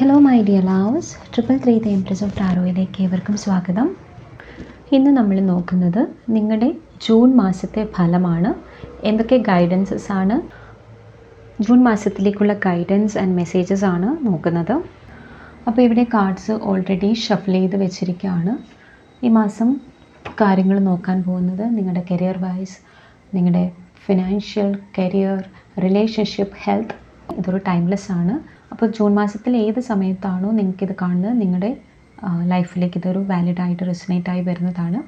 Hello my dear loves triple three empress of ടാരോയിലേക്ക് ഏവർക്കും സ്വാഗതം. ഇന്ന് നമ്മൾ നോക്കുന്നത് നിങ്ങളുടെ ജൂൺ മാസത്തെ ഫലമാണ്. എന്തൊക്കെ ഗൈഡൻസസ് ആണ്? ജൂൺ മാസത്തിലേക്കുള്ള ഗൈഡൻസ് ആൻഡ് മെസ്സേജസ് ആണ് നോക്കുന്നത്. അപ്പോൾ ഇവിടെ കാർഡ്സ് ഓൾറെഡി ഷഫിൾ ചെയ്ത് വെച്ചിരിക്കുകയാണ്. ഈ മാസം കാര്യങ്ങൾ നോക്കാൻ പോകുന്നത് നിങ്ങളുടെ കരിയർ വൈസ് നിങ്ങളുടെ ഫിനാൻഷ്യൽ കരിയർ റിലേഷൻഷിപ്പ് ഹെൽത്ത് ഇതൊരു ടൈംലെസ് ആണ്. അപ്പോൾ ജൂൺ മാസത്തിൽ ഏത് സമയത്താണോ നിങ്ങൾക്കിത് കാണുന്നത്? നിങ്ങളുടെ ലൈഫിലേക്ക് ഇതൊരു വാലിഡ് ആയിട്ട് റെസിനേറ്റ് ആയി വരുന്നതാണ്.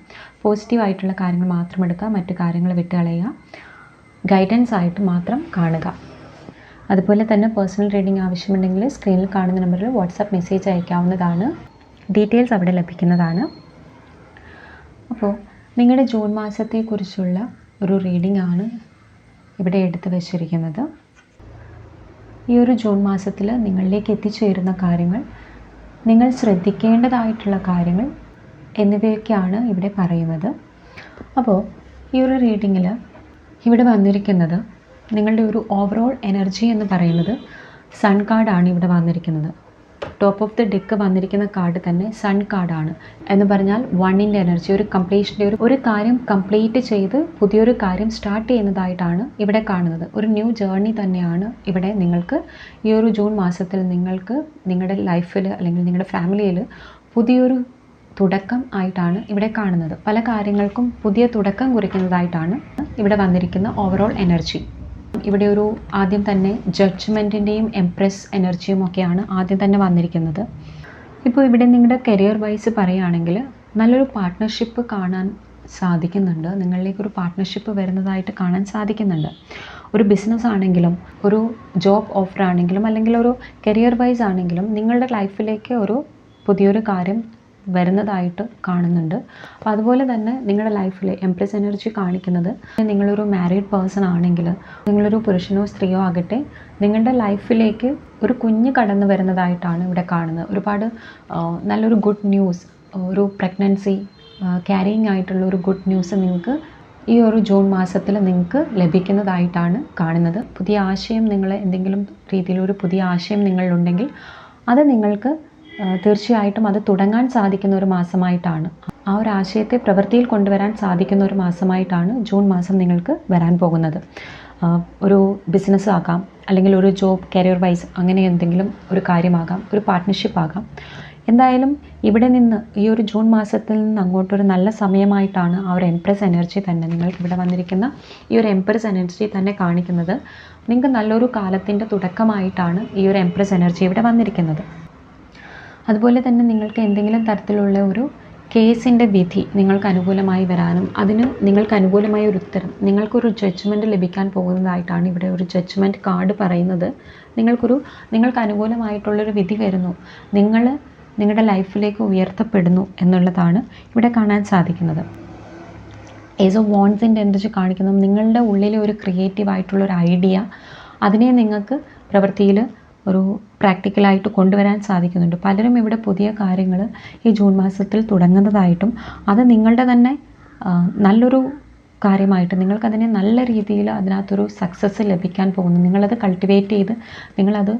പോസിറ്റീവ് ആയിട്ടുള്ള കാര്യങ്ങൾ മാത്രം എടുക്കുക മറ്റു കാര്യങ്ങൾ വിട്ടുകളയുക. ഗൈഡൻസ് ആയിട്ട് മാത്രം കാണുക. അതുപോലെ തന്നെ പേഴ്സണൽ റീഡിംഗ് ആവശ്യമുണ്ടെങ്കിൽ സ്ക്രീനിൽ കാണുന്ന നമ്പറിൽ വാട്സാപ്പ് മെസ്സേജ് അയക്കാവുന്നതാണ്. ഡീറ്റെയിൽസ് അവിടെ ലഭിക്കുന്നതാണ്. അപ്പോൾ നിങ്ങളുടെ ജൂൺ മാസത്തെക്കുറിച്ചുള്ള ഒരു റീഡിംഗ് ആണ് ഇവിടെ എടുത്തു വച്ചിരിക്കുന്നത്. ഈ ഒരു ജൂൺ മാസത്തിൽ നിങ്ങളിലേക്ക് എത്തിച്ചേരുന്ന കാര്യങ്ങൾ നിങ്ങൾ ശ്രദ്ധിക്കേണ്ടതായിട്ടുള്ള കാര്യങ്ങൾ എന്നിവയൊക്കെയാണ് ഇവിടെ പറയുന്നത്. അപ്പോൾ ഈ ഒരു റീഡിങ്ങിൽ ഇവിടെ വന്നിരിക്കുന്നത് നിങ്ങളുടെ ഒരു ഓവറോൾ എനർജി എന്ന് പറയുന്നത് സൺ കാർഡാണ് ഇവിടെ വന്നിരിക്കുന്നത്. ടോപ്പ് ഓഫ് ദി ഡെക്ക് വന്നിരിക്കുന്ന കാർഡ് തന്നെ സൺ കാർഡാണ് എന്ന് പറഞ്ഞാൽ വണ്ണിന്റെ എനർജി ഒരു കംപ്ലീഷന്റെ ഒരു ഒരു കാര്യം കംപ്ലീറ്റ് ചെയ്ത് പുതിയൊരു കാര്യം സ്റ്റാർട്ട് ചെയ്യുന്നതായിട്ടാണ് ഇവിടെ കാണുന്നത്. ഒരു ന്യൂ ജേർണി തന്നെയാണ് ഇവിടെ നിങ്ങൾക്ക് ഈ ഒരു ജൂൺ മാസത്തിൽ നിങ്ങൾക്ക് നിങ്ങളുടെ ലൈഫിൽ അല്ലെങ്കിൽ നിങ്ങളുടെ ഫാമിലിയിൽ പുതിയൊരു തുടക്കം ആയിട്ടാണ് ഇവിടെ കാണുന്നത്. പല കാര്യങ്ങൾക്കും പുതിയ തുടക്കം കുറിക്കുന്നതായിട്ടാണ് ഇവിടെ വന്നിരിക്കുന്ന ഓവറോൾ എനർജി ഇവിടെ ഒരു ആദ്യം തന്നെ ജഡ്ജ്മെന്റിന്റെയും എംപ്രസ് എനർജിയും ഒക്കെയാണ് ആദ്യം തന്നെ വന്നിരിക്കുന്നത്. ഇപ്പോൾ ഇവിടെ നിങ്ങളുടെ കരിയർ വൈസ് പറയുകയാണെങ്കിൽ നല്ലൊരു പാർട്ട്ണർഷിപ്പ് കാണാൻ സാധിക്കുന്നുണ്ട്. നിങ്ങളിലേക്ക് ഒരു പാർട്ട്ണർഷിപ്പ് വരുന്നതായിട്ട് കാണാൻ സാധിക്കുന്നുണ്ട്. ഒരു ബിസിനസ് ആണെങ്കിലും ഒരു ജോബ് ഓഫർ ആണെങ്കിലും അല്ലെങ്കിൽ ഒരു കരിയർ വൈസ് ആണെങ്കിലും നിങ്ങളുടെ ലൈഫിലേക്ക് ഒരു പുതിയൊരു കാര്യം വരുന്നതായിട്ട് കാണുന്നുണ്ട്. അപ്പോൾ അതുപോലെ തന്നെ നിങ്ങളുടെ ലൈഫിൽ എംപ്രസ് എനർജി കാണിക്കുന്നത് നിങ്ങളൊരു മാരീഡ് പേഴ്സൺ ആണെങ്കിൽ നിങ്ങളൊരു പുരുഷനോ സ്ത്രീയോ ആകട്ടെ നിങ്ങളുടെ ലൈഫിലേക്ക് ഒരു കുഞ്ഞ് കടന്നു വരുന്നതായിട്ടാണ് ഇവിടെ കാണുന്നത്. ഒരുപാട് നല്ലൊരു ഗുഡ് ന്യൂസ് ഒരു പ്രഗ്നൻസി ക്യാരിങ് ആയിട്ടുള്ള ഒരു ഗുഡ് ന്യൂസ് നിങ്ങൾക്ക് ഈ ഒരു ജൂൺ മാസത്തിൽ നിങ്ങൾക്ക് ലഭിക്കുന്നതായിട്ടാണ് കാണുന്നത്. പുതിയ ആശയം നിങ്ങൾ എന്തെങ്കിലും രീതിയിലൊരു പുതിയ ആശയം നിങ്ങളിലുണ്ടെങ്കിൽ അത് നിങ്ങൾക്ക് തീർച്ചയായിട്ടും അത് തുടങ്ങാൻ സാധിക്കുന്ന ഒരു മാസമായിട്ടാണ്. ആ ഒരു ആശയത്തെ പ്രവൃത്തിയിൽ കൊണ്ടുവരാൻ സാധിക്കുന്ന ഒരു മാസമായിട്ടാണ് ജൂൺ മാസം നിങ്ങൾക്ക് വരാൻ പോകുന്നത്. ഒരു ബിസിനസ് ആകാം അല്ലെങ്കിൽ ഒരു ജോബ് കരിയർ വൈസ് അങ്ങനെ എന്തെങ്കിലും ഒരു കാര്യമാകാം ഒരു പാർട്ട്ണർഷിപ്പ് ആകാം. എന്തായാലും ഇവിടെ നിന്ന് ഈ ഒരു ജൂൺ മാസത്തിൽ നിന്ന് അങ്ങോട്ടൊരു നല്ല സമയമായിട്ടാണ് ആ ഒരു എംപ്രസ് എനർജി തന്നെ നിങ്ങൾക്ക് ഇവിടെ വന്നിരിക്കുന്ന ഈ ഒരു എംപ്രസ് എനർജി തന്നെ കാണിക്കുന്നത്. നിങ്ങൾക്ക് നല്ലൊരു കാലത്തിന്റെ തുടക്കമായിട്ടാണ് ഈ ഒരു എംപ്രസ് എനർജി ഇവിടെ വന്നിരിക്കുന്നത്. അതുപോലെ തന്നെ നിങ്ങൾക്ക് എന്തെങ്കിലും തരത്തിലുള്ള ഒരു കേസിന്റെ വിധി നിങ്ങൾക്ക് അനുകൂലമായി വരാനും അതിന് നിങ്ങൾക്ക് അനുകൂലമായ ഒരു ഉത്തരം നിങ്ങൾക്കൊരു ജഡ്ജ്മെന്റ് ലഭിക്കാൻ പോകുന്നതായിട്ടാണ് ഇവിടെ ഒരു ജഡ്ജ്മെന്റ് കാർഡ് പറയുന്നത്. നിങ്ങൾക്കൊരു നിങ്ങൾക്ക് അനുകൂലമായിട്ടുള്ളൊരു വിധി വരുന്നു. നിങ്ങൾ നിങ്ങളുടെ ലൈഫിലേക്ക് ഉയർത്തപ്പെടുന്നു എന്നുള്ളതാണ് ഇവിടെ കാണാൻ സാധിക്കുന്നത്. ഏസ് ഓഫ് വോൺസിന്റെ എനർജി കാണിക്കുന്നു. നിങ്ങളുടെ ഉള്ളിലെ ഒരു ക്രിയേറ്റീവ് ആയിട്ടുള്ള ഒരു ഐഡിയ അതിനെ നിങ്ങൾക്ക് പ്രവൃത്തിയിൽ ഒരു പ്രാക്ടിക്കലായിട്ട് കൊണ്ടുവരാൻ സാധിക്കുന്നുണ്ട്. പലരും ഇവിടെ പുതിയ കാര്യങ്ങൾ ഈ ജൂൺ മാസത്തിൽ തുടങ്ങുന്നതായിട്ടും അത് നിങ്ങളുടെ തന്നെ നല്ലൊരു കാര്യമായിട്ട് നിങ്ങൾക്കതിനെ നല്ല രീതിയിൽ അതിനകത്തൊരു സക്സസ് ലഭിക്കാൻ പോകുന്നു. നിങ്ങളത് കൾട്ടിവേറ്റ് ചെയ്ത് നിങ്ങളത്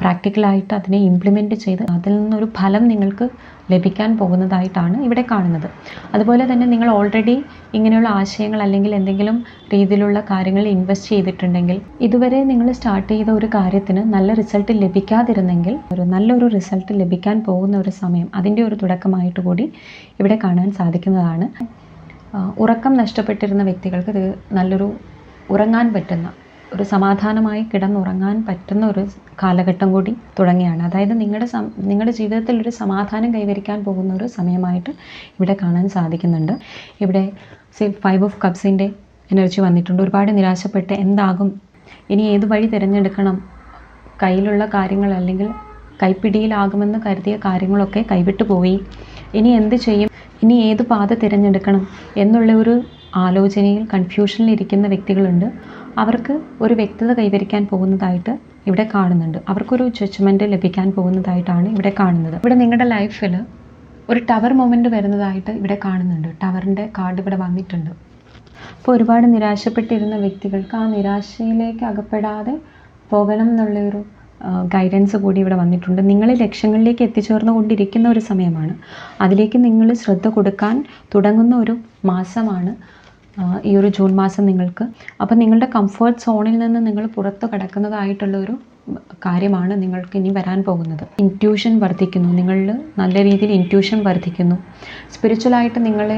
പ്രാക്ടിക്കലായിട്ട് അതിനെ ഇംപ്ലിമെന്റ് ചെയ്ത് അതിൽ നിന്നൊരു ഫലം നിങ്ങൾക്ക് ലഭിക്കാൻ പോകുന്നതായിട്ടാണ് ഇവിടെ കാണുന്നത്. അതുപോലെ തന്നെ നിങ്ങൾ ഓൾറെഡി ഇങ്ങനെയുള്ള ആശയങ്ങൾ അല്ലെങ്കിൽ എന്തെങ്കിലും രീതിയിലുള്ള കാര്യങ്ങൾ ഇൻവെസ്റ്റ് ചെയ്തിട്ടുണ്ടെങ്കിൽ ഇതുവരെ നിങ്ങൾ സ്റ്റാർട്ട് ചെയ്ത ഒരു കാര്യത്തിന് നല്ല റിസൾട്ട് ലഭിക്കാതിരുന്നെങ്കിൽ ഒരു നല്ലൊരു റിസൾട്ട് ലഭിക്കാൻ പോകുന്ന ഒരു സമയം അതിന്റെ ഒരു തുടക്കമായിട്ട് കൂടി ഇവിടെ കാണാൻ സാധിക്കുന്നതാണ്. ഉറക്കം നഷ്ടപ്പെട്ടിരുന്ന വ്യക്തികൾക്ക് ഇത് നല്ലൊരു ഉറങ്ങാൻ പറ്റുന്ന ഒരു സമാധാനമായി കിടന്നുറങ്ങാൻ പറ്റുന്ന ഒരു കാലഘട്ടം കൂടി തുടങ്ങിയാണ്. അതായത് നിങ്ങളുടെ നിങ്ങളുടെ ജീവിതത്തിൽ ഒരു സമാധാനം കൈവരിക്കാൻ പോകുന്ന ഒരു സമയമായിട്ട് ഇവിടെ കാണാൻ സാധിക്കുന്നുണ്ട്. ഇവിടെ ഫൈവ് ഓഫ് കപ്സിന്റെ എനർജി വന്നിട്ടുണ്ട്. ഒരുപാട് നിരാശപ്പെട്ട് എന്താകും? ഇനി ഏത് വഴി തിരഞ്ഞെടുക്കണം? കയ്യിലുള്ള കാര്യങ്ങൾ അല്ലെങ്കിൽ കൈപ്പിടിയിലാകുമെന്ന് കരുതിയ കാര്യങ്ങളൊക്കെ കൈവിട്ടു പോയി. ഇനി എന്ത് ചെയ്യും? ഇനി ഏത് പാത തിരഞ്ഞെടുക്കണം? എന്നുള്ള ഒരു ആലോചനയിൽ കൺഫ്യൂഷനിൽ ഇരിക്കുന്ന വ്യക്തികളുണ്ട്. അവർക്ക് ഒരു വ്യക്തത കൈവരിക്കാൻ പോകുന്നതായിട്ട് ഇവിടെ കാണുന്നുണ്ട്. അവർക്കൊരു ജഡ്ജ്മെന്റ് ലഭിക്കാൻ പോകുന്നതായിട്ടാണ് ഇവിടെ കാണുന്നത്. ഇവിടെ നിങ്ങളുടെ ലൈഫിൽ ഒരു ടവർ മൊമെന്റ് വരുന്നതായിട്ട് ഇവിടെ കാണുന്നുണ്ട്. ടവറിന്റെ കാർഡ് ഇവിടെ വന്നിട്ടുണ്ട്. അപ്പോൾ ഒരുപാട് നിരാശപ്പെട്ടിരുന്ന വ്യക്തികൾക്ക് ആ നിരാശയിലേക്ക് അകപ്പെടാതെ പോകണം എന്നുള്ളൊരു ഗൈഡൻസ് കൂടി ഇവിടെ വന്നിട്ടുണ്ട്. നിങ്ങൾ ലക്ഷ്യങ്ങളിലേക്ക് എത്തിച്ചേർന്നുകൊണ്ടിരിക്കുന്ന ഒരു സമയമാണ്. അതിലേക്ക് നിങ്ങൾ ശ്രദ്ധ കൊടുക്കാൻ തുടങ്ങുന്ന ഒരു മാസമാണ് ഈ ഒരു ജൂൺ മാസം നിങ്ങൾക്ക്. അപ്പോൾ നിങ്ങളുടെ കംഫർട്ട് സോണിൽ നിന്ന് നിങ്ങൾ പുറത്ത് കടക്കുന്നതായിട്ടുള്ള ഒരു കാര്യമാണ് നിങ്ങൾക്ക് ഇനി വരാൻ പോകുന്നത്. ഇന്റ്യൂഷൻ വർദ്ധിക്കുന്നു. നിങ്ങളിൽ നല്ല രീതിയിൽ ഇന്റ്യൂഷൻ വർദ്ധിക്കുന്നു. സ്പിരിച്വലായിട്ട് നിങ്ങളെ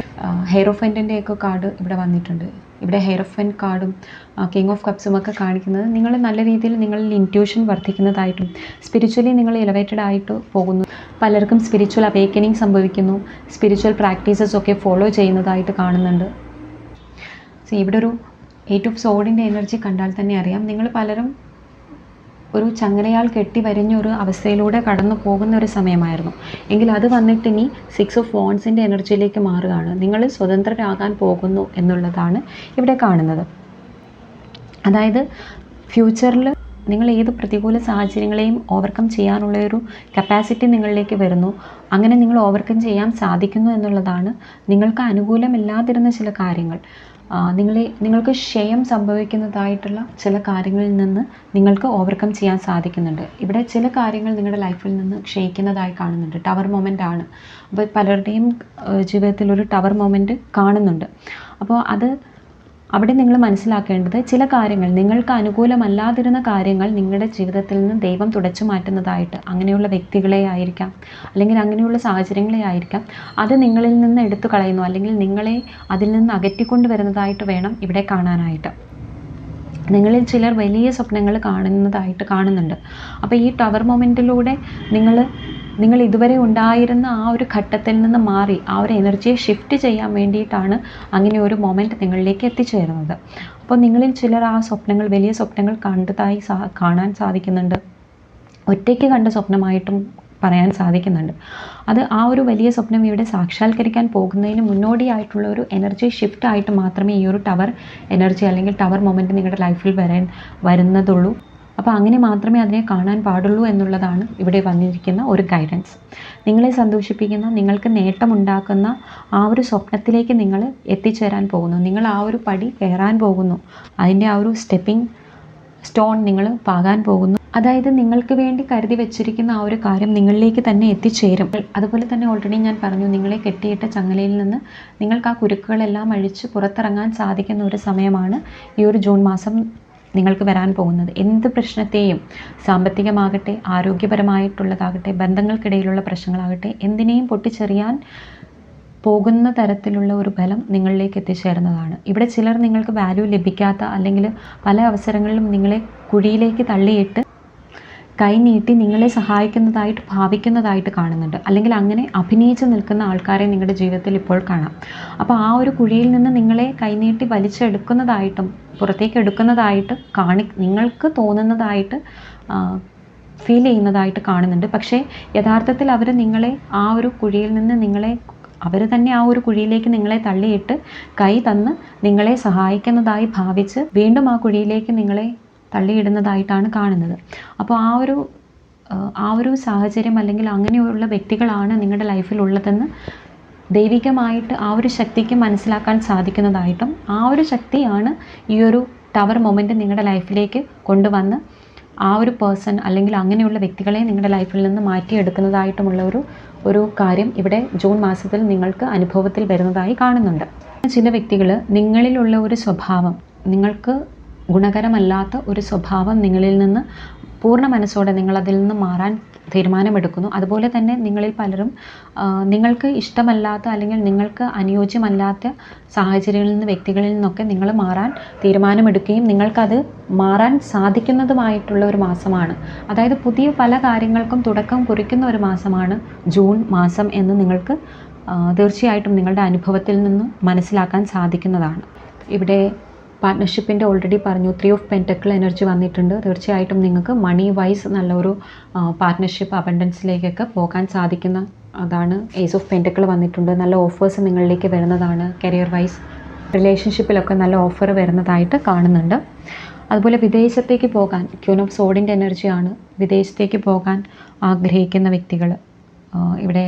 ഹെയറോഫന്റിന്റെ ഒക്കെ കാർഡ് ഇവിടെ വന്നിട്ടുണ്ട്. ഇവിടെ ഹെയറോഫൻ കാർഡും കിങ് ഓഫ് കപ്സും ഒക്കെ കാണിക്കുന്നത് നിങ്ങൾ നല്ല രീതിയിൽ നിങ്ങളിൽ ഇന്റ്യൂഷൻ വർദ്ധിക്കുന്നതായിട്ടും സ്പിരിച്വലി നിങ്ങൾ എലവേറ്റഡ് ആയിട്ട് പോകുന്നു. പലർക്കും സ്പിരിച്വൽ അവേക്കനിങ് സംഭവിക്കുന്നു. സ്പിരിച്വൽ പ്രാക്ടീസസ് ഒക്കെ ഫോളോ ചെയ്യുന്നതായിട്ട് കാണുന്നുണ്ട്. സോ ഇവിടെ ഒരു എയ്റ്റ് ഓഫ് സോഡിന്റെ എനർജി കണ്ടാൽ തന്നെ അറിയാം. നിങ്ങൾ പലരും ഒരു ചങ്ങലയാൽ കെട്ടി വരിഞ്ഞ ഒരു അവസ്ഥയിലൂടെ കടന്നു പോകുന്ന ഒരു സമയമായിരുന്നു. എങ്കിൽ അത് വന്നിട്ട് ഇനി സിക്സ് ഓഫ് വോൺസിന്റെ എനർജിയിലേക്ക് മാറുകയാണ്. നിങ്ങൾ സ്വതന്ത്രരാകാൻ പോകുന്നു എന്നുള്ളതാണ് ഇവിടെ കാണുന്നത്. അതായത് ഫ്യൂച്ചറിൽ നിങ്ങൾ ഏത് പ്രതികൂല സാഹചര്യങ്ങളെയും ഓവർകം ചെയ്യാനുള്ള ഒരു കപ്പാസിറ്റി നിങ്ങളിലേക്ക് വരുന്നു. അങ്ങനെ നിങ്ങൾ ഓവർകം ചെയ്യാൻ സാധിക്കുന്നു എന്നുള്ളതാണ് നിങ്ങൾക്ക് അനുകൂലമില്ലാതിരുന്ന ചില കാര്യങ്ങൾ. നിങ്ങളെ നിങ്ങൾക്ക് ക്ഷയം സംഭവിക്കുന്നതായിട്ടുള്ള ചില കാര്യങ്ങളിൽ നിന്ന് നിങ്ങൾക്ക് ഓവർകം ചെയ്യാൻ സാധിക്കുന്നുണ്ട്. ഇവിടെ ചില കാര്യങ്ങൾ നിങ്ങളുടെ ലൈഫിൽ നിന്ന് ക്ഷയിക്കുന്നതായി കാണുന്നുണ്ട്. ടവർ മൊമെന്റ് ആണ്. അപ്പോൾ പലരുടെയും ജീവിതത്തിൽ ഒരു ടവർ മൊമെന്റ് കാണുന്നുണ്ട്. അപ്പോൾ അത് അവിടെ നിങ്ങൾ മനസ്സിലാക്കേണ്ടത് ചില കാര്യങ്ങൾ നിങ്ങൾക്ക് അനുകൂലമല്ലാതിരുന്ന കാര്യങ്ങൾ നിങ്ങളുടെ ജീവിതത്തിൽ നിന്ന് ദൈവം തുടച്ചു മാറ്റുന്നതായിട്ട് അങ്ങനെയുള്ള വ്യക്തികളെ ആയിരിക്കാം അല്ലെങ്കിൽ അങ്ങനെയുള്ള സാഹചര്യങ്ങളെ ആയിരിക്കാം. അത് നിങ്ങളിൽ നിന്ന് എടുത്തു കളയുന്നു അല്ലെങ്കിൽ നിങ്ങളെ അതിൽ നിന്ന് അകറ്റിക്കൊണ്ട് വരുന്നതായിട്ട് വേണം ഇവിടെ കാണാനായിട്ട്. നിങ്ങളിൽ ചിലർ വലിയ സ്വപ്നങ്ങൾ കാണുന്നതായിട്ട് കാണുന്നുണ്ട്. അപ്പോൾ ഈ ടവർ മൊമെന്റിലൂടെ നിങ്ങൾ നിങ്ങൾ ഇതുവരെ ഉണ്ടായിരുന്ന ആ ഒരു ഘട്ടത്തിൽ നിന്ന് മാറി ആ ഒരു എനർജിയെ ഷിഫ്റ്റ് ചെയ്യാൻ വേണ്ടിയിട്ടാണ് അങ്ങനെ ഒരു മൊമെന്റ് നിങ്ങളിലേക്ക് എത്തിച്ചേരുന്നത്. അപ്പോൾ നിങ്ങളിൽ ചിലർ ആ സ്വപ്നങ്ങൾ വലിയ സ്വപ്നങ്ങൾ കണ്ടതായി കാണാൻ സാധിക്കുന്നുണ്ട്. ഒറ്റയ്ക്ക് കണ്ട സ്വപ്നമായിട്ടും പറയാൻ സാധിക്കുന്നുണ്ട്. അത് ആ ഒരു വലിയ സ്വപ്നം ഇവിടെ സാക്ഷാത്കരിക്കാൻ പോകുന്നതിന് മുന്നോടിയായിട്ടുള്ള ഒരു എനർജി ഷിഫ്റ്റ് ആയിട്ട് മാത്രമേ ഈ ഒരു ടവർ എനർജി അല്ലെങ്കിൽ ടവർ മൊമെന്റ് നിങ്ങളുടെ ലൈഫിൽ വരാൻ വരുന്നതുള്ളൂ. അപ്പോൾ അങ്ങനെ മാത്രമേ അതിനെ കാണാൻ പാടുള്ളൂ എന്നുള്ളതാണ് ഇവിടെ വന്നിരിക്കുന്ന ഒരു ഗൈഡൻസ് നിങ്ങളെ സന്തോഷിപ്പിക്കുന്ന നിങ്ങൾക്ക് നേട്ടമുണ്ടാക്കുന്ന ആ ഒരു സ്വപ്നത്തിലേക്ക് നിങ്ങൾ എത്തിച്ചേരാൻ പോകുന്നു. നിങ്ങൾ ആ ഒരു പടി കയറാൻ പോകുന്നു. അതിന്റെ ആ ഒരു സ്റ്റെപ്പിംഗ് സ്റ്റോൺ നിങ്ങൾ പാകാൻ പോകുന്നു. അതായത് നിങ്ങൾക്ക് വേണ്ടി കരുതി വെച്ചിരിക്കുന്ന ആ ഒരു കാര്യം നിങ്ങളിലേക്ക് തന്നെ എത്തിച്ചേരും. അതുപോലെ തന്നെ ഓൾറെഡി ഞാൻ പറഞ്ഞു നിങ്ങളെ കെട്ടിയിട്ട ചങ്ങലയിൽ നിന്ന് നിങ്ങൾക്ക് ആ കുരുക്കുകളെല്ലാം അഴിച്ച് പുറത്തിറങ്ങാൻ സാധിക്കുന്ന ഒരു സമയമാണ് ഈ ഒരു ജൂൺ മാസം നിങ്ങൾക്ക് വരാൻ പോകുന്നത് എന്ത് പ്രശ്നത്തെയും സാമ്പത്തികമാകട്ടെ ആരോഗ്യപരമായിട്ടുള്ളതാകട്ടെ ബന്ധങ്ങൾക്കിടയിലുള്ള പ്രശ്നങ്ങളാകട്ടെ എന്തിനേയും പൊട്ടിച്ചെറിയാൻ പോകുന്ന തരത്തിലുള്ള ഒരു ഫലം നിങ്ങളിലേക്ക് എത്തിച്ചേർന്നതാണ്. ഇവിടെ ചിലർ നിങ്ങൾക്ക് വാല്യൂ ലഭിക്കാത്ത അല്ലെങ്കിൽ പല അവസരങ്ങളിലും നിങ്ങളെ കുഴിയിലേക്ക് തള്ളിയിട്ട് കൈ നീട്ടി നിങ്ങളെ സഹായിക്കുന്നതായിട്ട് ഭാവിക്കുന്നതായിട്ട് കാണുന്നുണ്ട്. അല്ലെങ്കിൽ അങ്ങനെ അഭിനയിച്ച് നിൽക്കുന്ന ആൾക്കാരെ നിങ്ങളുടെ ജീവിതത്തിൽ ഇപ്പോൾ കാണാം. അപ്പോൾ ആ ഒരു കുഴിയിൽ നിന്ന് നിങ്ങളെ കൈനീട്ടി വലിച്ചെടുക്കുന്നതായിട്ടും പുറത്തേക്ക് എടുക്കുന്നതായിട്ട് കാണി നിങ്ങൾക്ക് തോന്നുന്നതായിട്ട് ഫീൽ ചെയ്യുന്നതായിട്ട് കാണുന്നുണ്ട്. പക്ഷേ യഥാർത്ഥത്തിൽ അവർ നിങ്ങളെ ആ ഒരു കുഴിയിൽ നിന്ന് നിങ്ങളെ അവർ തന്നെ ആ ഒരു കുഴിയിലേക്ക് നിങ്ങളെ തള്ളിയിട്ട് കൈ തന്ന് നിങ്ങളെ സഹായിക്കുന്നതായി ഭാവിച്ച് വീണ്ടും ആ കുഴിയിലേക്ക് നിങ്ങളെ തള്ളിയിടുന്നതായിട്ടാണ് കാണുന്നത്. അപ്പോൾ ആ ഒരു ആ, ഒരു സാഹചര്യം അല്ലെങ്കിൽ അങ്ങനെയുള്ള വ്യക്തികളാണ് നിങ്ങളുടെ ലൈഫിൽ ഉള്ളതെന്ന് ദൈവികമായിട്ട് ആ ഒരു ശക്തിക്ക് മനസ്സിലാക്കാൻ സാധിക്കുന്നതായിട്ടും ആ ഒരു ശക്തിയാണ് ഈ ഒരു ടവർ മൊമെന്റ് നിങ്ങളുടെ ലൈഫിലേക്ക് കൊണ്ടുവന്ന് ആ ഒരു പേഴ്സൺ അല്ലെങ്കിൽ അങ്ങനെയുള്ള വ്യക്തികളെ നിങ്ങളുടെ ലൈഫിൽ നിന്ന് മാറ്റിയെടുക്കുന്നതായിട്ടുമുള്ള ഒരു ഒരു കാര്യം ഇവിടെ ജൂൺ മാസത്തിൽ നിങ്ങൾക്ക് അനുഭവത്തിൽ വരുന്നതായി കാണുന്നുണ്ട്. ചില വ്യക്തികൾ നിങ്ങളിലുള്ള ഒരു സ്വഭാവം നിങ്ങൾക്ക് ഗുണകരമല്ലാത്ത ഒരു സ്വഭാവം നിങ്ങളിൽ നിന്ന് പൂർണ മനസ്സോടെ നിങ്ങൾ അതിൽ നിന്ന് മാറാൻ തീരുമാനമെടുക്കുന്നു. അതുപോലെ തന്നെ നിങ്ങളിൽ പലരും നിങ്ങൾക്ക് ഇഷ്ടമല്ലാത്ത അല്ലെങ്കിൽ നിങ്ങൾക്ക് അനുയോജ്യമല്ലാത്ത സാഹചര്യങ്ങളിൽ നിന്ന് വ്യക്തികളിൽ നിന്നൊക്കെ നിങ്ങൾ മാറാൻ തീരുമാനമെടുക്കുകയും നിങ്ങൾക്കത് മാറാൻ സാധിക്കുന്നതുമായിട്ടുള്ള ഒരു മാസമാണ്. അതായത് പുതിയ പല കാര്യങ്ങൾക്കും തുടക്കം കുറിക്കുന്ന ഒരു മാസമാണ് ജൂൺ മാസം എന്ന് നിങ്ങൾക്ക് തീർച്ചയായിട്ടും നിങ്ങളുടെ അനുഭവത്തിൽ നിന്ന് മനസ്സിലാക്കാൻ സാധിക്കുന്നതാണ്. ഇവിടെ പാർട്ട്ണർഷിപ്പിന്റെ ഓൾറെഡി പറഞ്ഞു ത്രീ ഓഫ് പെന്റക്കിൾ എനർജി വന്നിട്ടുണ്ട്. തീർച്ചയായിട്ടും നിങ്ങൾക്ക് മണി വൈസ് നല്ലൊരു പാർട്ട്ണർഷിപ്പ് അബൻഡൻസിലേക്കൊക്കെ പോകാൻ സാധിക്കുന്ന അതാണ് ഏസ് ഓഫ് പെന്റക്കിൾ വന്നിട്ടുണ്ട്. നല്ല ഓഫേഴ്സ് നിങ്ങളിലേക്ക് വരുന്നതാണ് കരിയർ വൈസ് റിലേഷൻഷിപ്പിലൊക്കെ നല്ല ഓഫർ വരുന്നതായിട്ട് കാണുന്നുണ്ട്. അതുപോലെ വിദേശത്തേക്ക് പോകാൻ ക്യൂൻ ഓഫ് സോഡിന്റെ എനർജിയാണ് വിദേശത്തേക്ക് പോകാൻ ആഗ്രഹിക്കുന്ന വ്യക്തികൾ ഇവിടെ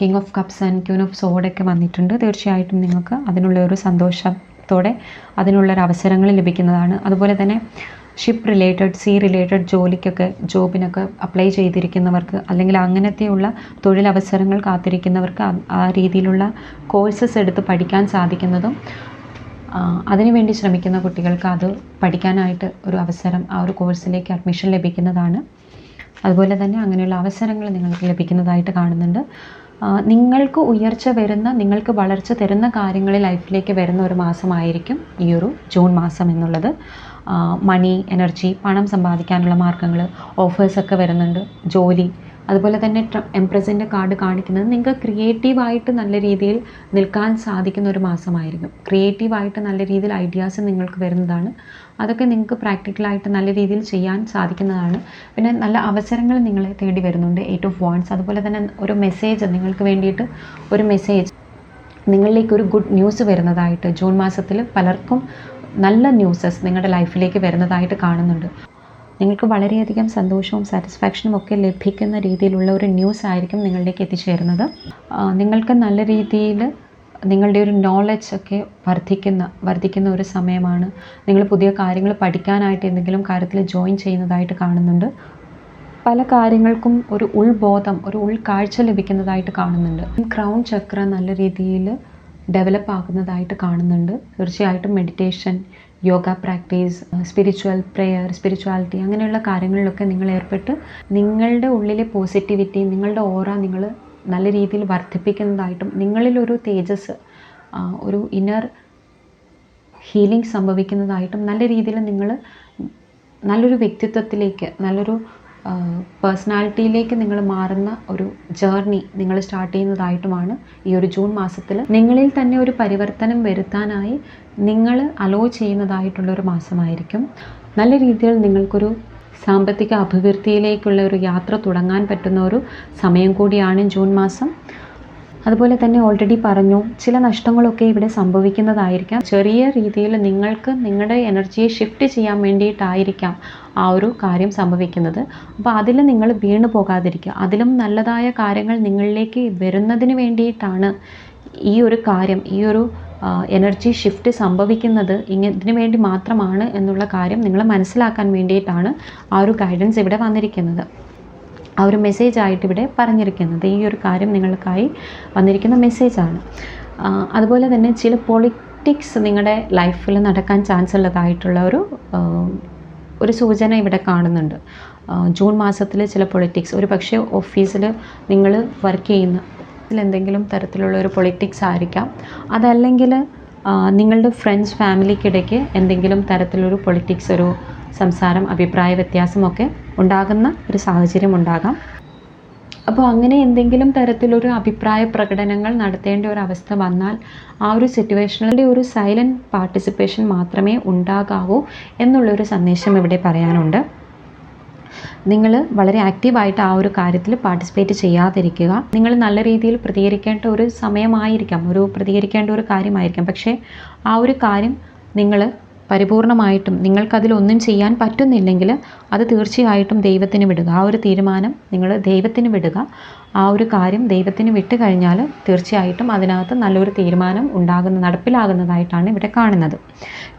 king of cups and queen of സോഡൊക്കെ വന്നിട്ടുണ്ട്. തീർച്ചയായിട്ടും നിങ്ങൾക്ക് അതിനുള്ള ഒരു സന്തോഷത്തോടെ അതിനുള്ളൊരു അവസരങ്ങൾ ലഭിക്കുന്നതാണ്. അതുപോലെ തന്നെ ഷിപ്പ് റിലേറ്റഡ് സീ റിലേറ്റഡ് ജോലിക്കൊക്കെ ജോബിനൊക്കെ അപ്ലൈ ചെയ്തിരിക്കുന്നവർക്ക് അല്ലെങ്കിൽ അങ്ങനത്തെയുള്ള തൊഴിലവസരങ്ങൾ കാത്തിരിക്കുന്നവർക്ക് ആ- രീതിയിലുള്ള കോഴ്സസ് എടുത്ത് പഠിക്കാൻ സാധിക്കുന്നതും അതിനുവേണ്ടി ശ്രമിക്കുന്ന കുട്ടികൾക്ക് അത് പഠിക്കാനായിട്ട് ഒരു അവസരം ആ ഒരു കോഴ്സിലേക്ക് അഡ്മിഷൻ ലഭിക്കുന്നതാണ്. അതുപോലെ തന്നെ അങ്ങനെയുള്ള അവസരങ്ങൾ നിങ്ങൾക്ക് ലഭിക്കുന്നതായിട്ട് കാണുന്നുണ്ട്. നിങ്ങൾക്ക് ഉയർച്ച വരുന്ന നിങ്ങൾക്ക് വളർച്ച തരുന്ന കാര്യങ്ങൾ ലൈഫിലേക്ക് വരുന്ന ഒരു മാസമായിരിക്കും ഈ ഒരു ജൂൺ മാസം എന്നുള്ളത്. മണി എനർജി പണം സമ്പാദിക്കാനുള്ള മാർഗങ്ങൾ ഓഫേഴ്സൊക്കെ വരുന്നുണ്ട് ജോലി അതുപോലെ തന്നെ എംപ്രസിന്റെ കാർഡ് കാണിക്കുന്നത് നിങ്ങൾക്ക് ക്രിയേറ്റീവായിട്ട് നല്ല രീതിയിൽ നിൽക്കാൻ സാധിക്കുന്ന ഒരു മാസമായിരിക്കും. ക്രിയേറ്റീവായിട്ട് നല്ല രീതിയിൽ ഐഡിയാസ് നിങ്ങൾക്ക് വരുന്നതാണ്. അതൊക്കെ നിങ്ങൾക്ക് പ്രാക്ടിക്കലായിട്ട് നല്ല രീതിയിൽ ചെയ്യാൻ സാധിക്കുന്നതാണ്. പിന്നെ നല്ല അവസരങ്ങൾ നിങ്ങളെ തേടി വരുന്നുണ്ട്. എയ്റ്റ് ഓഫ് വാൺസ് അതുപോലെ തന്നെ ഒരു മെസ്സേജ് നിങ്ങൾക്ക് വേണ്ടിയിട്ട് ഒരു മെസ്സേജ് നിങ്ങളിലേക്ക് ഒരു ഗുഡ് ന്യൂസ് വരുന്നതായിട്ട് ജൂൺ മാസത്തിൽ പലർക്കും നല്ല ന്യൂസസ് നിങ്ങളുടെ ലൈഫിലേക്ക് വരുന്നതായിട്ട് കാണുന്നുണ്ട്. നിങ്ങൾക്ക് വളരെയധികം സന്തോഷവും സാറ്റിസ്ഫാക്ഷനും ഒക്കെ ലഭിക്കുന്ന രീതിയിലുള്ള ഒരു ന്യൂസ് ആയിരിക്കും നിങ്ങളിലേക്ക് എത്തിച്ചേരുന്നത്. നിങ്ങൾക്ക് നല്ല രീതിയിൽ നിങ്ങളുടെ ഒരു നോളജ് ഒക്കെ വർദ്ധിക്കുന്ന വർദ്ധിക്കുന്ന ഒരു സമയമാണ്. നിങ്ങൾ പുതിയ കാര്യങ്ങൾ പഠിക്കാനായിട്ട് എന്തെങ്കിലും കാര്യത്തിൽ ജോയിൻ ചെയ്യുന്നതായിട്ട് കാണുന്നുണ്ട്. പല കാര്യങ്ങൾക്കും ഒരു ഉൾബോധം ഒരു ഉൾക്കാഴ്ച ലഭിക്കുന്നതായിട്ട് കാണുന്നുണ്ട്. ക്രൗൺ ചക്ര നല്ല രീതിയിൽ ഡെവലപ്പ് ആകുന്നതായിട്ട് കാണുന്നുണ്ട്. തീർച്ചയായിട്ടും meditation yoga practice spiritual prayer spirituality അങ്ങനെയുള്ള കാര്യങ്ങളിലൊക്കെ നിങ്ങൾ ഏർപ്പെട്ട് നിങ്ങളുടെ ഉള്ളിലെ പോസിറ്റിവിറ്റി നിങ്ങളുടെ ഓറ നിങ്ങൾ നല്ല രീതിയിൽ വർദ്ധിപ്പിക്കുന്നതായിട്ടും നിങ്ങളിലൊരു തേജസ് ഒരു ഇന്നർ ഹീലിംഗ് സംഭവിക്കുന്നതായിട്ടും നല്ല രീതിയിൽ നിങ്ങൾ നല്ലൊരു വ്യക്തിത്വത്തിലേക്ക് നല്ലൊരു പേഴ്സണാലിറ്റിയിലേക്ക് നിങ്ങൾ മാറുന്ന ഒരു ജേർണി നിങ്ങൾ സ്റ്റാർട്ട് ചെയ്യുന്നതായിട്ടുമാണ് ഈ ഒരു ജൂൺ മാസത്തിൽ നിങ്ങളിൽ തന്നെ ഒരു പരിവർത്തനം വരുത്താനായി നിങ്ങൾ അലോ ചെയ്യുന്നതായിട്ടുള്ള ഒരു മാസമായിരിക്കും. നല്ല രീതിയിൽ നിങ്ങൾക്കൊരു സാമ്പത്തിക അഭിവൃദ്ധിയിലേക്കുള്ള ഒരു യാത്ര തുടങ്ങാൻ പറ്റുന്ന ഒരു സമയം കൂടിയാണ് ജൂൺ മാസം. അതുപോലെ തന്നെ ഓൾറെഡി പറഞ്ഞു ചില നഷ്ടങ്ങളൊക്കെ ഇവിടെ സംഭവിക്കുന്നതായിരിക്കാം. ചെറിയ രീതിയിൽ നിങ്ങൾക്ക് നിങ്ങളുടെ എനർജിയെ ഷിഫ്റ്റ് ചെയ്യാൻ വേണ്ടിയിട്ടായിരിക്കാം ആ ഒരു കാര്യം സംഭവിക്കുന്നത്. അപ്പോൾ അതിൽ നിങ്ങൾ വീണു പോകാതിരിക്കുക. അതിലും നല്ലതായ കാര്യങ്ങൾ നിങ്ങളിലേക്ക് വരുന്നതിന് വേണ്ടിയിട്ടാണ് ഈ ഒരു കാര്യം ഈ ഒരു എനർജി ഷിഫ്റ്റ് സംഭവിക്കുന്നത്. ഇങ്ങനെ ഇതിനു വേണ്ടി മാത്രമാണ് എന്നുള്ള കാര്യം നിങ്ങൾ മനസ്സിലാക്കാൻ വേണ്ടിയിട്ടാണ് ആ ഒരു ഗൈഡൻസ് ഇവിടെ വന്നിരിക്കുന്നത്. ആ ഒരു മെസ്സേജ് ആയിട്ട് ഇവിടെ പറഞ്ഞിരിക്കുന്നത്. ഈ ഒരു കാര്യം നിങ്ങൾക്കായി വന്നിരിക്കുന്ന മെസ്സേജാണ് അതുപോലെ തന്നെ ചില പൊളിറ്റിക്സ് നിങ്ങളുടെ ലൈഫിൽ നടക്കാൻ ചാൻസ് ഉള്ളതായിട്ടുള്ള ഒരു ഒരു സൂചന ഇവിടെ കാണുന്നുണ്ട്. ജൂൺ മാസത്തിൽ ചില പൊളിറ്റിക്സ് ഒരു പക്ഷേ ഓഫീസിൽ നിങ്ങൾ വർക്ക് ചെയ്യുന്ന എന്തെങ്കിലും തരത്തിലുള്ള ഒരു പൊളിറ്റിക്സ് ആയിരിക്കാം. അതല്ലെങ്കിൽ നിങ്ങളുടെ ഫ്രണ്ട്സ് ഫാമിലിക്കിടയ്ക്ക് എന്തെങ്കിലും തരത്തിലൊരു പൊളിറ്റിക്സ് ഒരു സംസാരം അഭിപ്രായ വ്യത്യാസമൊക്കെ ഉണ്ടാകുന്ന ഒരു സാഹചര്യം ഉണ്ടാകാം. അപ്പോൾ അങ്ങനെ എന്തെങ്കിലും തരത്തിലൊരു അഭിപ്രായ പ്രകടനങ്ങൾ നടത്തേണ്ട ഒരു അവസ്ഥ വന്നാൽ ആ ഒരു സിറ്റുവേഷനിലെ ഒരു സൈലന്റ് പാർട്ടിസിപ്പേഷൻ മാത്രമേ ഉണ്ടാകാവൂ എന്നുള്ളൊരു സന്ദേശം ഇവിടെ പറയാനുണ്ട്. നിങ്ങൾ വളരെ ആക്റ്റീവായിട്ട് ആ ഒരു കാര്യത്തിൽ പാർട്ടിസിപ്പേറ്റ് ചെയ്യാതിരിക്കുക. നിങ്ങൾ നല്ല രീതിയിൽ പ്രതികരിക്കേണ്ട ഒരു സമയമായിരിക്കാം. ഒരു പ്രതികരിക്കേണ്ട ഒരു കാര്യമായിരിക്കാം. പക്ഷേ ആ ഒരു കാര്യം നിങ്ങൾ പരിപൂർണമായിട്ടും നിങ്ങൾക്കതിലൊന്നും ചെയ്യാൻ പറ്റുന്നില്ലെങ്കിൽ അത് തീർച്ചയായിട്ടും ദൈവത്തിന് വിടുക. ആ ഒരു തീരുമാനം നിങ്ങൾ ദൈവത്തിന് വിടുക. ആ ഒരു കാര്യം ദൈവത്തിന് വിട്ട് കഴിഞ്ഞാൽ തീർച്ചയായിട്ടും അതിനകത്ത് നല്ലൊരു തീരുമാനം ഉണ്ടാകുന്ന നടപ്പിലാകുന്നതായിട്ടാണ് ഇവിടെ കാണുന്നത്.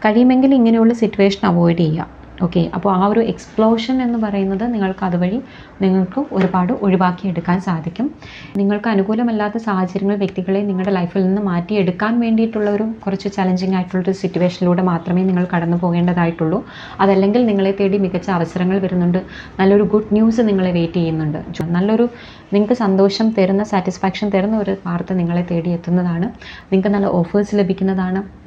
കഴിയുമെങ്കിൽ ഇങ്ങനെയുള്ള സിറ്റുവേഷൻ അവോയ്ഡ് ചെയ്യുക. ഓക്കെ അപ്പോൾ ആ ഒരു എക്സ്പ്ലോഷൻ എന്ന് പറയുന്നത് നിങ്ങൾക്ക് അതുവഴി നിങ്ങൾക്ക് ഒരുപാട് ഒഴിവാക്കിയെടുക്കാൻ സാധിക്കും. നിങ്ങൾക്ക് അനുകൂലമല്ലാത്ത സാഹചര്യങ്ങൾ വ്യക്തികളെ നിങ്ങളുടെ ലൈഫിൽ നിന്ന് മാറ്റിയെടുക്കാൻ വേണ്ടിയിട്ടുള്ള ഒരു കുറച്ച് ചലഞ്ചിങ് ആയിട്ടുള്ളൊരു സിറ്റുവേഷനിലൂടെ മാത്രമേ നിങ്ങൾ കടന്നു പോകേണ്ടതായിട്ടുള്ളൂ. അതല്ലെങ്കിൽ നിങ്ങളെ തേടി മികച്ച അവസരങ്ങൾ വരുന്നുണ്ട്. നല്ലൊരു ഗുഡ് ന്യൂസ് നിങ്ങളെ വെയിറ്റ് ചെയ്യുന്നുണ്ട്. നല്ലൊരു നിങ്ങൾക്ക് സന്തോഷം തരുന്ന സാറ്റിസ്ഫാക്ഷൻ തരുന്ന ഒരു വാർത്ത നിങ്ങളെ തേടി എത്തുന്നതാണ്. നിങ്ങൾക്ക് നല്ല ഓഫേഴ്സ് ലഭിക്കുന്നതാണ്.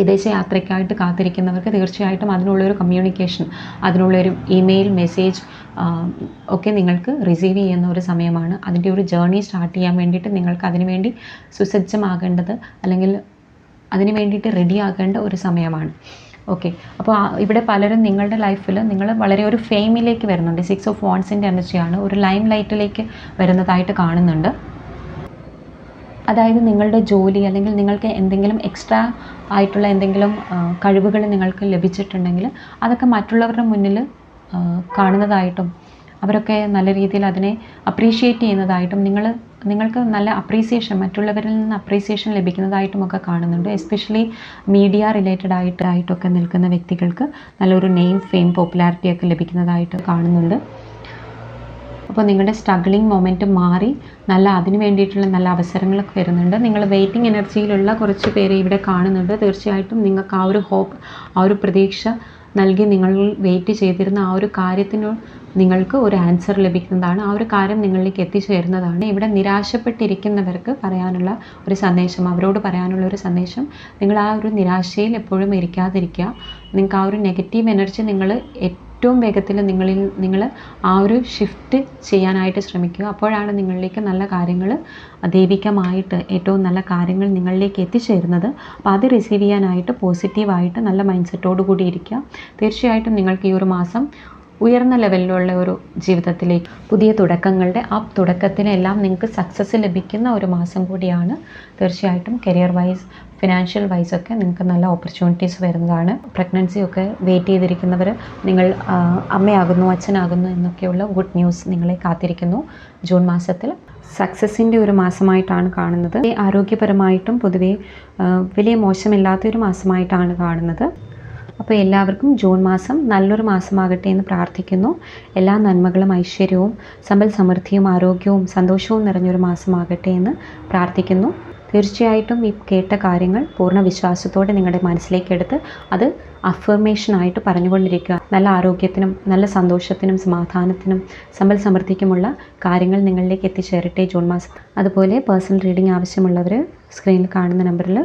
വിദേശ യാത്രയ്ക്കായിട്ട് കാത്തിരിക്കുന്നവർക്ക് തീർച്ചയായിട്ടും അതിനുള്ളൊരു കമ്മ്യൂണിക്കേഷൻ അതിനുള്ളൊരു ഇമെയിൽ മെസ്സേജ് ഒക്കെ നിങ്ങൾക്ക് റിസീവ് ചെയ്യുന്ന ഒരു സമയമാണ്. അതിന്റെ ഒരു ജേർണി സ്റ്റാർട്ട് ചെയ്യാൻ വേണ്ടിയിട്ട് നിങ്ങൾക്ക് അതിനുവേണ്ടി സുസജ്ജമാകേണ്ടത് അല്ലെങ്കിൽ അതിനു വേണ്ടിയിട്ട് റെഡി ആകേണ്ട ഒരു സമയമാണ്. ഓക്കെ അപ്പോൾ ഇവിടെ പലരും നിങ്ങളുടെ ലൈഫിൽ നിങ്ങൾ വളരെ ഒരു ഫെയിമിലേക്ക് വരുന്നുണ്ട്. സിക്സ് ഓഫ് വോൺസിന്റെ എനർജിയാണ് ഒരു ലൈം ലൈറ്റിലേക്ക് വരുന്നതായിട്ട് കാണുന്നുണ്ട്. അതായത് നിങ്ങളുടെ ജോലി അല്ലെങ്കിൽ നിങ്ങൾക്ക് എന്തെങ്കിലും എക്സ്ട്രാ ആയിട്ടുള്ള എന്തെങ്കിലും കഴിവുകൾ നിങ്ങൾക്ക് ലഭിച്ചിട്ടുണ്ടെങ്കിൽ അതൊക്കെ മറ്റുള്ളവരുടെ മുന്നിൽ കാണുന്നതായിട്ടും അവരൊക്കെ നല്ല രീതിയിൽ അതിനെ അപ്രീഷിയേറ്റ് ചെയ്യുന്നതായിട്ടും നിങ്ങൾ നിങ്ങൾക്ക് നല്ല അപ്രീസിയേഷൻ മറ്റുള്ളവരിൽ നിന്ന് അപ്രീസിയേഷൻ ലഭിക്കുന്നതായിട്ടും ഒക്കെ കാണുന്നുണ്ട്. എസ്പെഷ്യലി മീഡിയ റിലേറ്റഡ് ആയിട്ട് ആയിട്ടൊക്കെ നിൽക്കുന്ന വ്യക്തികൾക്ക് നല്ലൊരു നെയിം ഫെയിം പോപ്പുലാരിറ്റി ഒക്കെ ലഭിക്കുന്നതായിട്ട് കാണുന്നുണ്ട്. അപ്പോൾ നിങ്ങളുടെ സ്ട്രഗ്ലിംഗ് മൊമെന്റ് മാറി. നല്ല അതിന് വേണ്ടിയിട്ടുള്ള നല്ല അവസരങ്ങളൊക്കെ വരുന്നുണ്ട്. നിങ്ങൾ വെയിറ്റിംഗ് എനർജിയിലുള്ള കുറച്ച് പേര് ഇവിടെ കാണുന്നുണ്ട്. തീർച്ചയായിട്ടും നിങ്ങൾക്ക് ആ ഒരു ഹോപ്പ് ആ ഒരു പ്രതീക്ഷ നൽകി നിങ്ങൾ വെയിറ്റ് ചെയ്തിരുന്ന ആ ഒരു കാര്യത്തിന് നിങ്ങൾക്ക് ഒരു ആൻസർ ലഭിക്കുന്നതാണ്. ആ ഒരു കാര്യം നിങ്ങളിലേക്ക് എത്തിച്ചേരുന്നതാണ്. ഇവിടെ നിരാശപ്പെട്ടിരിക്കുന്നവർക്ക് പറയാനുള്ള ഒരു സന്ദേശം അവരോട് പറയാനുള്ള ഒരു സന്ദേശം നിങ്ങൾ ആ ഒരു നിരാശയിൽ എപ്പോഴും ഇരിക്കാതിരിക്കുക. നിങ്ങൾക്ക് ആ ഒരു നെഗറ്റീവ് എനർജി നിങ്ങൾ ഏറ്റവും വേഗത്തിൽ നിങ്ങളിൽ നിങ്ങൾ ആ ഒരു ഷിഫ്റ്റ് ചെയ്യാനായിട്ട് ശ്രമിക്കുക. അപ്പോഴാണ് നിങ്ങളിലേക്ക് നല്ല കാര്യങ്ങൾ ദൈവികമായിട്ട് ഏറ്റവും നല്ല കാര്യങ്ങൾ നിങ്ങളിലേക്ക് എത്തിച്ചേരുന്നത്. അപ്പോൾ അത് റിസീവ് ചെയ്യാനായിട്ട് പോസിറ്റീവായിട്ട് നല്ല മൈൻഡ് സെറ്റോടു കൂടി ഇരിക്കുക. തീർച്ചയായിട്ടും നിങ്ങൾക്ക് ഈ ഒരു മാസം ഉയർന്ന ലെവലിലുള്ള ഒരു ജീവിതത്തിലേക്ക് പുതിയ തുടക്കങ്ങളുടെ ആ തുടക്കത്തിനെല്ലാം നിങ്ങൾക്ക് സക്സസ് ലഭിക്കുന്ന ഒരു മാസം കൂടിയാണ്. തീർച്ചയായിട്ടും കരിയർ വൈസ് ഫിനാൻഷ്യൽ വൈസ് ഒക്കെ നിങ്ങൾക്ക് നല്ല ഓപ്പർച്യൂണിറ്റീസ് വരുന്നതാണ്. പ്രഗ്നൻസി ഒക്കെ വെയിറ്റ് ചെയ്തിരിക്കുന്നവർ നിങ്ങൾ അമ്മയാകുന്നു അച്ഛനാകുന്നു എന്നൊക്കെയുള്ള ഗുഡ് ന്യൂസ് നിങ്ങളെ കാത്തിരിക്കുന്നു. ജൂൺ മാസത്തിൽ സക്സസിന്റെ ഒരു മാസമായിട്ടാണ് കാണുന്നത്. ആരോഗ്യപരമായിട്ടും പൊതുവേ വലിയ മോശമില്ലാത്ത ഒരു മാസമായിട്ടാണ് കാണുന്നത്. അപ്പോൾ എല്ലാവർക്കും ജൂൺ മാസം നല്ലൊരു മാസമാകട്ടെ എന്ന് പ്രാർത്ഥിക്കുന്നു. എല്ലാ നന്മകളും ഐശ്വര്യവും സമ്പൽ സമൃദ്ധിയും ആരോഗ്യവും സന്തോഷവും നിറഞ്ഞൊരു മാസമാകട്ടെ എന്ന് പ്രാർത്ഥിക്കുന്നു. തീർച്ചയായിട്ടും ഈ കേട്ട കാര്യങ്ങൾ പൂർണ വിശ്വാസത്തോടെ നിങ്ങളുടെ മനസ്സിലേക്കെടുത്ത് അത് അഫർമേഷനായിട്ട് പറഞ്ഞുകൊണ്ടിരിക്കുക. നല്ല ആരോഗ്യത്തിനും നല്ല സന്തോഷത്തിനും സമാധാനത്തിനും സമ്പൽ സമൃദ്ധിക്കുമുള്ള കാര്യങ്ങൾ നിങ്ങളിലേക്ക് എത്തിച്ചേരട്ടെ ജൂൺ മാസം. അതുപോലെ പേഴ്സണൽ റീഡിംഗ് ആവശ്യമുള്ളവർ സ്ക്രീനിൽ കാണുന്ന നമ്പറിൽ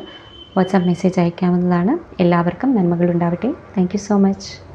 വാട്സാപ്പ് മെസ്സേജ് അയക്കാവുന്നതാണ്. എല്ലാവർക്കും നന്മകൾ ഉണ്ടാവട്ടെ. Thank so much